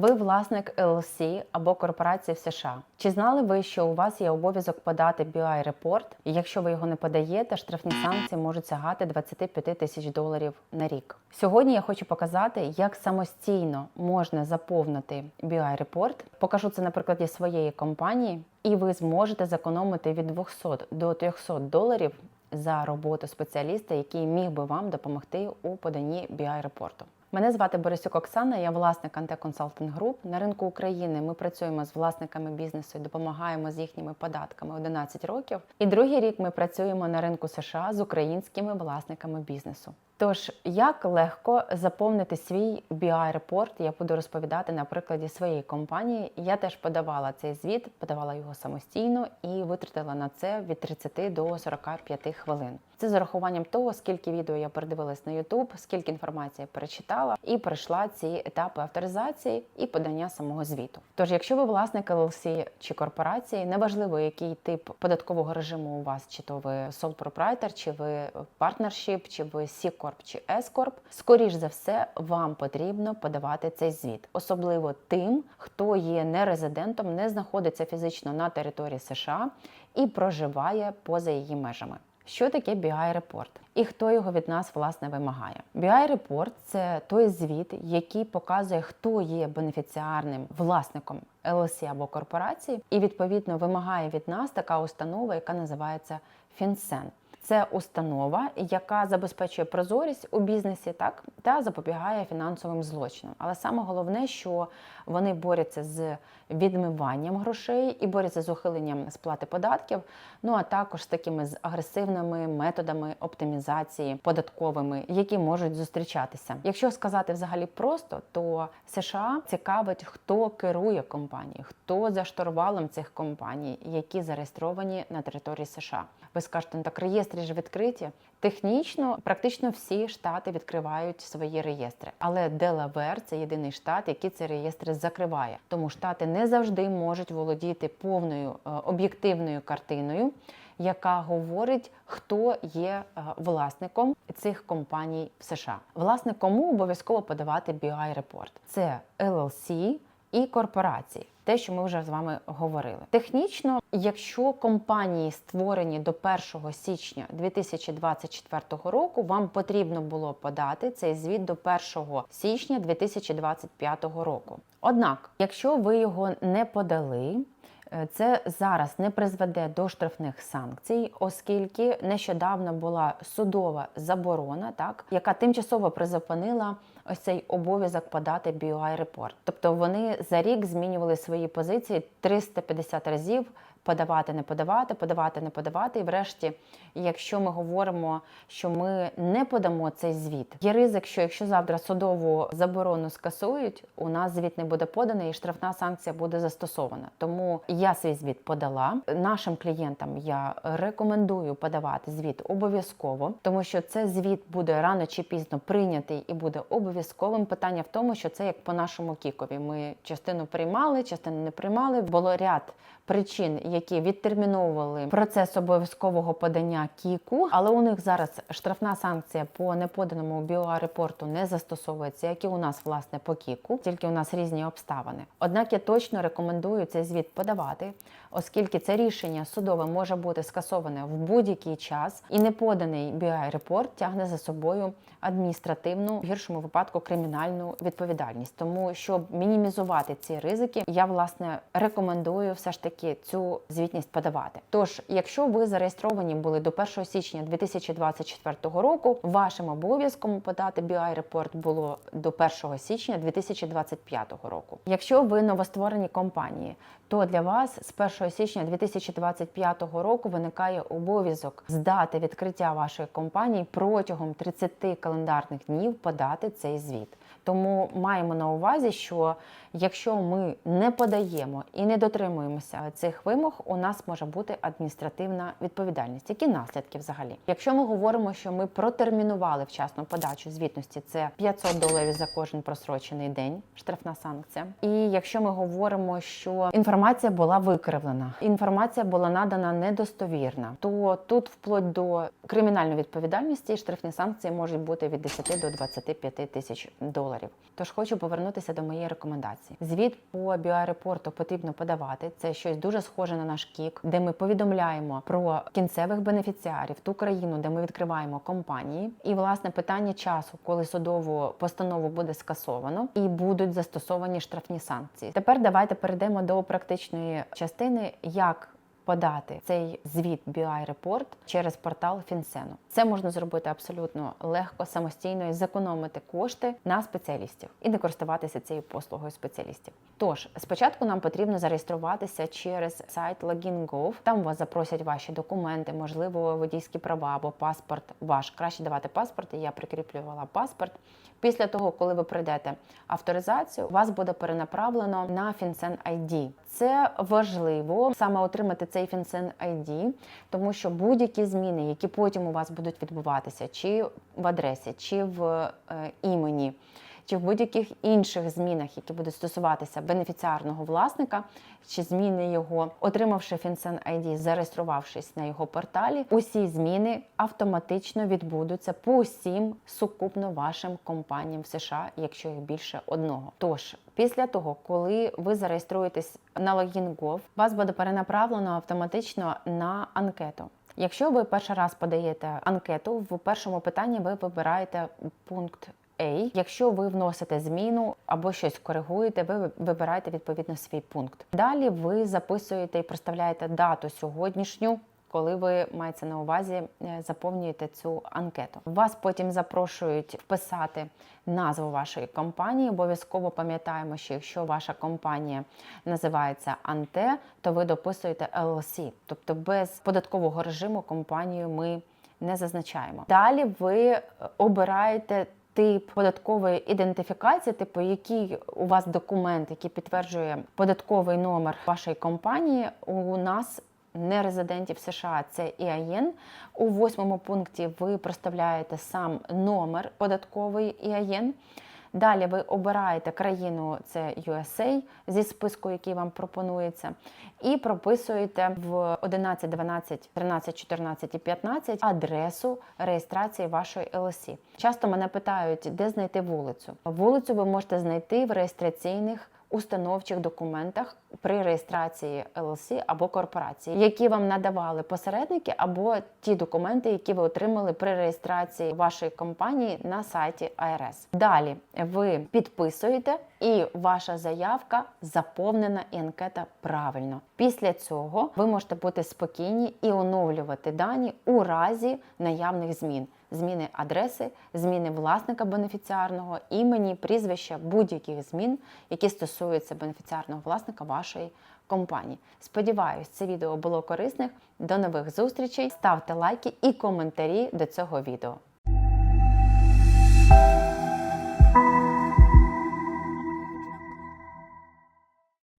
Ви власник LLC або корпорації в США. Чи знали ви, що у вас є обов'язок подати BI репорт? Якщо ви його не подаєте, штрафні санкції можуть сягати 25 тисяч доларів на рік. Сьогодні я хочу показати, як самостійно можна заповнити BI репорт. Покажу це на прикладі своєї компанії, і ви зможете зекономити від 200 до 300 доларів за роботу спеціаліста, який міг би вам допомогти у поданні BI репорту. Мене звати Борисюк Оксана, я власник Анте Консалтинг Груп. На ринку України ми працюємо з власниками бізнесу і допомагаємо з їхніми податками 11 років. І другий рік ми працюємо на ринку США з українськими власниками бізнесу. Тож, як легко заповнити свій BI репорт, я буду розповідати на прикладі своєї компанії. Я теж подавала цей звіт, подавала його самостійно і витратила на це від 30 до 45 хвилин. Це з урахуванням того, скільки відео я передивилась на YouTube, скільки інформації я перечитала, і пройшла ці етапи авторизації і подання самого звіту. Тож, якщо ви власник LLC чи корпорації, неважливо, який тип податкового режиму у вас, чи то ви sole proprietor, чи ви partnership, чи ви C Corp, чи Corp, скоріш за все, вам потрібно подавати цей звіт, особливо тим, хто є нерезидентом, не знаходиться фізично на території США і проживає поза її межами. Що таке BI репорт і хто його від нас власне вимагає? BI репорт це той звіт, який показує, хто є бенефіціарним власником LLC або корпорації, і відповідно вимагає від нас така установа, яка називається FinCEN. Це установа, яка забезпечує прозорість у бізнесі, так та запобігає фінансовим злочинам. Але саме головне, що вони борються з відмиванням грошей і борються з ухиленням сплати податків. Ну а також з такими з агресивними методами оптимізації податковими, які можуть зустрічатися. Якщо сказати взагалі просто, то США цікавить, хто керує компанією, хто за штурвалом цих компаній, які зареєстровані на території США. Ви скажете, ну так реєстри ж відкриті. Технічно, практично всі штати відкривають свої реєстри, але Делавер це єдиний штат, який ці реєстри закриває. Тому штати не завжди можуть володіти повною е, об'єктивною картиною, яка говорить, хто є е, власником цих компаній в США. Власне, кому обов'язково подавати BI репорт? Це LLC і корпорації. Те, що ми вже з вами говорили. Технічно, якщо компанії створені до 1 січня 2024 року, вам потрібно було подати цей звіт до 1 січня 2025 року. Однак, якщо ви його не подали, це зараз не призведе до штрафних санкцій, оскільки нещодавно була судова заборона, так яка тимчасово призупинила ось цей обов'язок подати BOI репорт. Тобто вони за рік змінювали свої позиції 350 разів. Подавати, не подавати, подавати, не подавати. І врешті, якщо ми говоримо, що ми не подамо цей звіт, є ризик, що якщо завтра судову заборону скасують, у нас звіт не буде поданий і штрафна санкція буде застосована. Тому я свій звіт подала. Нашим клієнтам я рекомендую подавати звіт обов'язково, тому що це звіт буде рано чи пізно прийнятий і буде обов'язковим. Питання в тому, що це як по нашому кікові. Ми частину приймали, частину не приймали. Було ряд причин, які відтерміновували процес обов'язкового подання кіку, але у них зараз штрафна санкція по неподаному біорепорту не застосовується, як і у нас власне по кіку, тільки у нас різні обставини. Однак я точно рекомендую цей звіт подавати, оскільки це рішення судове може бути скасоване в будь-який час, і неподаний біорепорт тягне за собою адміністративну, в гіршому випадку кримінальну відповідальність. Тому щоб мінімізувати ці ризики, я власне рекомендую все ж таки цю звітність подавати. Тож, якщо ви зареєстровані були до 1 січня 2024 року, вашим обов'язком подати BI репорт було до 1 січня 2025 року. Якщо ви новостворені компанії, то для вас з 1 січня 2025 року виникає обов'язок здати відкриття вашої компанії протягом 30 календарних днів подати цей звіт. Тому маємо на увазі, що якщо ми не подаємо і не дотримуємося цих вимог, у нас може бути адміністративна відповідальність. Які наслідки взагалі? Якщо ми говоримо, що ми протермінували вчасну подачу звітності, це 500 доларів за кожен просрочений день, штрафна санкція. І якщо ми говоримо, що інформація була викривлена, інформація була надана недостовірна, то тут вплоть до кримінальної відповідальності штрафні санкції можуть бути від 10 до 25 тисяч доларів. Тож хочу повернутися до моєї рекомендації. Звіт по біорепорту потрібно подавати. Це щось дуже схоже на наш кік, де ми повідомляємо про кінцевих бенефіціарів, ту країну, де ми відкриваємо компанії. І власне питання часу, коли судову постанову буде скасовано і будуть застосовані штрафні санкції. Тепер давайте перейдемо до практичної частини, як подати цей звіт BI Report через портал Фінсену. Це можна зробити абсолютно легко, самостійно і зекономити кошти на спеціалістів і не користуватися цією послугою спеціалістів. Тож спочатку нам потрібно зареєструватися через сайт Login.gov. Там вас запросять ваші документи, можливо, водійські права або паспорт. Ваш краще давати паспорт. Я прикріплювала паспорт. Після того, коли ви пройдете авторизацію, вас буде перенаправлено на FinCEN ID. Це важливо саме отримати цей FinCEN ID, тому що будь-які зміни, які потім у вас будуть відбуватися, чи в адресі, чи в е, імені, чи в будь-яких інших змінах, які будуть стосуватися бенефіціарного власника, чи зміни його, отримавши FinCEN ID, зареєструвавшись на його порталі, усі зміни автоматично відбудуться по усім сукупно вашим компаніям в США, якщо їх більше одного. Тож, після того, коли ви зареєструєтесь на Login.gov, вас буде перенаправлено автоматично на анкету. Якщо ви перший раз подаєте анкету, в першому питанні ви вибираєте пункт A. Якщо ви вносите зміну або щось коригуєте, ви вибираєте відповідно свій пункт. Далі ви записуєте і проставляєте дату сьогоднішню. Коли ви маєте на увазі е, заповнюєте цю анкету, вас потім запрошують вписати назву вашої компанії. Обов'язково пам'ятаємо, що якщо ваша компанія називається Анте, то ви дописуєте LLC. тобто без податкового режиму компанію ми не зазначаємо. Далі ви обираєте тип податкової ідентифікації, типу який у вас документ, який підтверджує податковий номер вашої компанії, у нас нерезидентів США це ІАЄН. У восьмому пункті ви проставляєте сам номер податковий ІАЄН. Далі ви обираєте країну, це USA зі списку, який вам пропонується, і прописуєте в 11, 12, 13, 14 і 15 адресу реєстрації вашої LLC. Часто мене питають, де знайти вулицю. Вулицю ви можете знайти в реєстраційних установчих документах при реєстрації LLC або корпорації, які вам надавали посередники, або ті документи, які ви отримали при реєстрації вашої компанії на сайті АРС. Далі ви підписуєте, і ваша заявка заповнена і анкета правильно. Після цього ви можете бути спокійні і оновлювати дані у разі наявних змін. Зміни адреси, зміни власника бенефіціарного, імені, прізвища, будь-яких змін, які стосуються бенефіціарного власника вашої компанії. Сподіваюсь, це відео було корисним. До нових зустрічей. Ставте лайки і коментарі до цього відео.